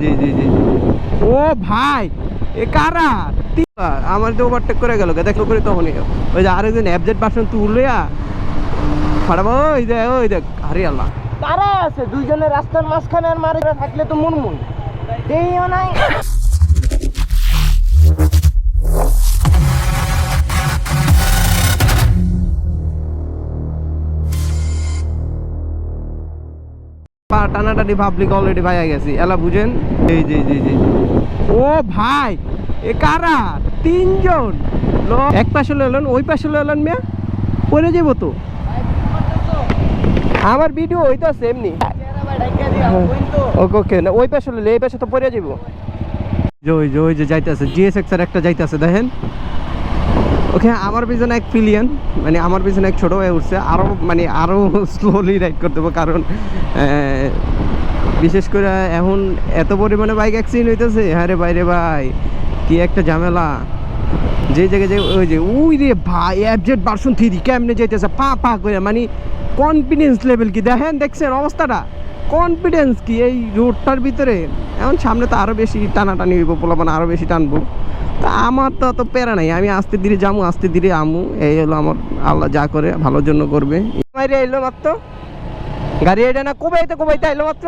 জি জি জি ও ভাই এ কারা? আমার তো ওভারটেক করে গেল দেখো করে তখনই। ওই যে আরেকজন অ্যাবজেট পার্সন তুললে ফাটাবো ওই দেখ ওই দেখ হারি আল্লাহ। তারা আছে দুইজনের রাস্তার মাঝখানে আর মারে থাকলে তো মুনমুন। দেইও নাই। টানাটানি পাবলিক অলরেডি ভাইয়া গেছি। এলা বুঝেন? জি জি জি জি। ও ভাই এ কারা? তিনজন। এক পাশে এলেন ওই পাশে এলেন মিয়া? পরে যাব তো। আমার ভিডিও হইতাছে এমনি। ওকে ওকে না ওই পাশে এই পাশে তো পরে যাব যে ওই যে যাইতেছে। জিএস এক্সের একটা যাইতেছে দেখেন। ওকে, আমার পিছনে এক পিলিয়ন মানে আমার পিছনে এক ছোট হয়ে উঠছে। আরও মানে আরও স্লোলি রাইড করতে হবে, কারণ বিশেষ করে এখন এত পরিমাণে বাইক অ্যাক্সিডেন্ট হইতেছে। হ্যাঁ রে ভাই রে ভাই, কি একটা ঝামেলা। যে জায়গায় যে, ওই যে ওই রে ভাই অ্যাবজেট ভার্সন থ্রি কেমনে যাইতেছে? পা পা করে মানে কনফিডেন্স লেভেল কি? দেখেন, দেখছেন অবস্থাটা। কনফিডেন্স কি? এই রোডটার ভিতরে? এখন সামনে তো আরও বেশি টানাটানি হইব পোলাপান আরও বেশি টানবো। তা আমার তো অত প্যারা নাই। আমি আস্তে ধীরে যামু আস্তে ধীরে আমু। এই হলো আমার আল্লাহ যা করে ভালোর জন্য করবে। বাইরে এলো মাত্র। গাড়ি এটা না কোবাইতে কোবাইতে এলো মাত্র?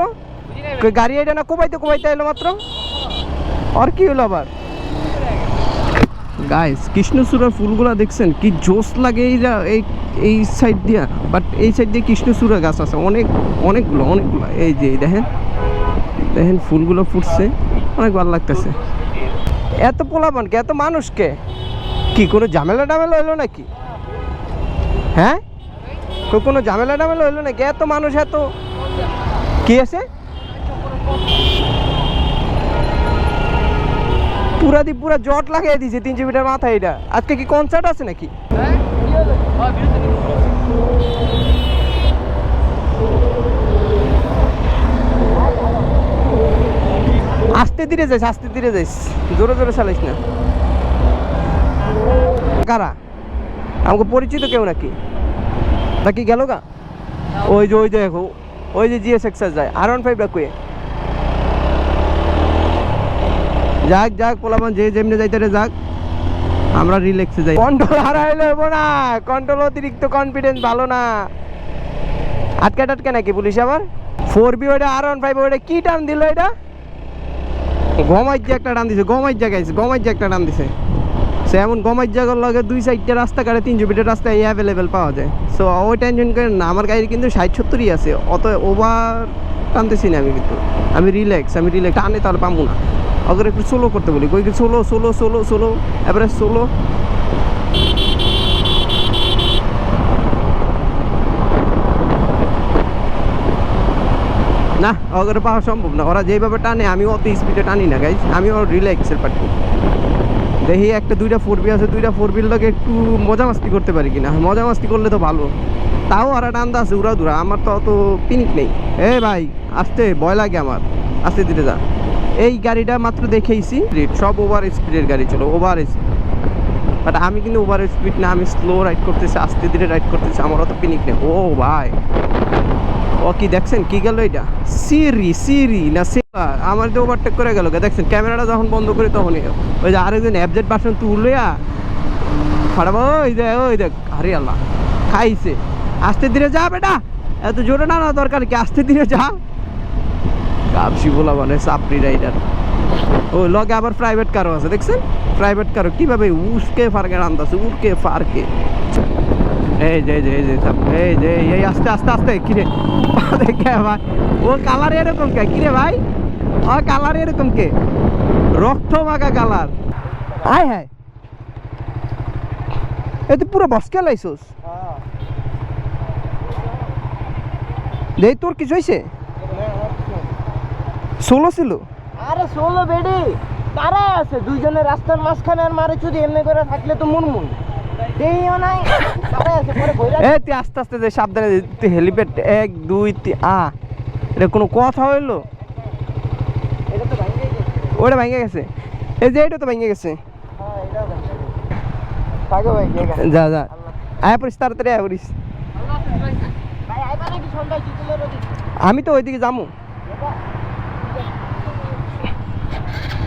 গাড়ি এটা না কোবাইতে কোবাইতে এলো মাত্র? আর কি হলো আবার? গাইস কৃষ্ণচূড়ার ফুলগুলা দেখছেন? কি জোস লাগে এইটা এই এই সাইড দিয়া। বাট এই সাইড দিয়ে কৃষ্ণচূড়া গাছ আছে। অনেক, অনেকগুলো অনেকগুলো। এই যে দেখেন। দেখেন, ফুলগুলো ফুটছে। অনেক ভালো লাগতেছে। এত পোলাপান কে? এত মানুষকে কি? কোনো ঝামেলা টামেলা হলো নাকি? হ্যাঁ? কোনো ঝামেলা টামেলা হলো নাকি? এত মানুষ, এত কি আছে? পুরা দি পুরা জট লাগিয়ে দিছে তিনশো মিটার মাথায় এটা আজকে কি কনসার্ট আছে নাকি? আস্তে ধীরে যাইস, আস্তে ধীরে যাইস। জোরে জোরে চালাইস না। কারা? আমাকে পরিচিত কেউ নাকি? নাকি গেল গা? ওই যে ওই যে ওই যে জিএস এক্সার যায়। আর ওয়ান ফাইভ রাখুয়ে যাক যাক পোলামান যে যেমনি যাইতে রে যাক আমরা রিল্যাক্সে যাই। কন্ট্রোল হারাইলে হব না কন্ট্রোল অতিরিক্ত কনফিডেন্স ভালো না। আটকে টাটকে নাকি পুলিশ আবার? ফোর বি ওইটা আর ওয়ান ফাইভ ওইটা কি টান দিল এটা? গমাই যে একটা টান দিছে গমাই জায়গায় গমাই যে একটা টান দিছে। সে এমন গমাই জায়গার লগে দুই সাইডটা রাস্তা কাটে তিনশো ফিটের রাস্তায় অ্যাভেলেবেল পাওয়া যায়। সো ওই টেনশন করেন না আমার গাড়ি কিন্তু ষাট সত্তরই আছে অত ওভার টানতেছি না আমি কিন্তু। আমি রিল্যাক্স আমি রিল্যাক্স টানে তাহলে পাবো না। ওকে একটু সোলো করতে বলি। কই সোলো সোলো সোলো সোলো এবারে সোলো না ওদের পাওয়া সম্ভব না। ওরা যেভাবে টানে আমি অত স্পিডে টানি না গাইজ আমি ওর রিল্যাক্সের পার্টি। দেখি একটা, দুইটা ফোর বি আছে, দুইটা ফোর বিল লোকে একটু মজা মাস্তি করতে পারি কিনা। মজা মাস্তি করলে তো ভালো। তাও আর টান্দা আছে উড়া দুরা আমার তো অত পিনিক নেই। এ ভাই, আসতে, ভয় লাগে আমার। আস্তে ধীরে যা। এই গাড়িটা মাত্র দেখেইছি। সব ওভার স্পিডের গাড়ি চলো ওভার স্পিড বাট আমি কিন্তু ওভার স্পিড না, আমি স্লো রাইড করতেছি, আস্তে ধীরে রাইড করতেছি আমার অত পিনিক নেই। ও ভাই। ও কি, দেখছেন কি গেল এটা? সিরি সিরি না সিরা আমার তো ওভারটেক করে গেল। দেখছেন, ক্যামেরাটা যখন বন্ধ করি তখনই ওই যে আরেকজন অ্যাবজেট পার্সন তুললে ফাটাবো, ওই যে, ওই দেখ আরে আল্লাহ, খাইছে। আস্তে ধীরে যা বেটা, এত জোরে না না দরকার কি? আস্তে ধীরে যা। কাপসি বলা মানে সাপড়ি রাইডার। ও লগে আবার প্রাইভেট কারও আছে দেখছেন? প্রাইভেট কারও কীভাবে উসকে ফারকে আনতেছে উড়কে ফারকে। এই যে যে যে এই যে এই আস্তে আস্তে আস্তে কিরে? দেখে ভাই ও কালার এরকম কে? কিরে ভাই? ও কালার এরকম কে? রক্ত মাখা কালার আয় হায়। এ তুই পুরো বসকে লাইছস। দেই তোর কিছু হয়েছে ষোলো ছিল? আরে ষোলো বেডি তারা আছে দুইজনে রাস্তার মাঝখানে আর মারে যদি এমনি করে থাকলে তো মুনমুন। দেইও নাই আছে পরে এ তুই আস্তে আস্তে যে সাবধানে তুই হেলিপ্যাড এক দুই তিন আ এটা কোনো কথা হইল? এটা তো ভাঙে গেছে। ওটা ভেঙে গেছে? এই যে এটা তো ভেঙে গেছে। হ্যাঁ গেছে। যা যা। আয় পড়িস তাড়াতাড়ি আয় পড়িস। আমি তো ওইদিকে যাব Thank you.